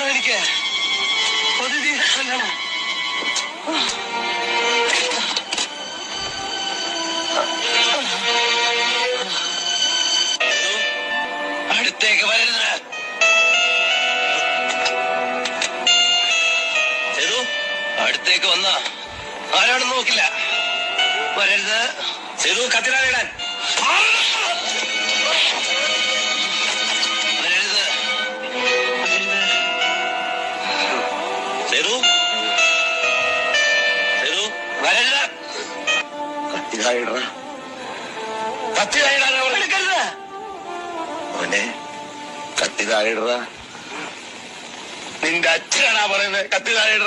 എനിക്ക് ഒരു തീരുമാനം അടുത്തേക്ക് വരരുത്. ചെറു അടുത്തേക്ക് വന്ന. ആരാണെന്ന് നോക്കില്ല. വരരുത്. ചെറു കത്തിരാളിടാൻ ചെറു ചെറു വരരുത് കത്തിരായിടറ കത്തിരായിടാൻ അവർ എടുക്കരുത് മോനെ കത്തിരായിടറ നിന്റെ അച്ഛനാ പറയുന്നത് കത്തിരായിട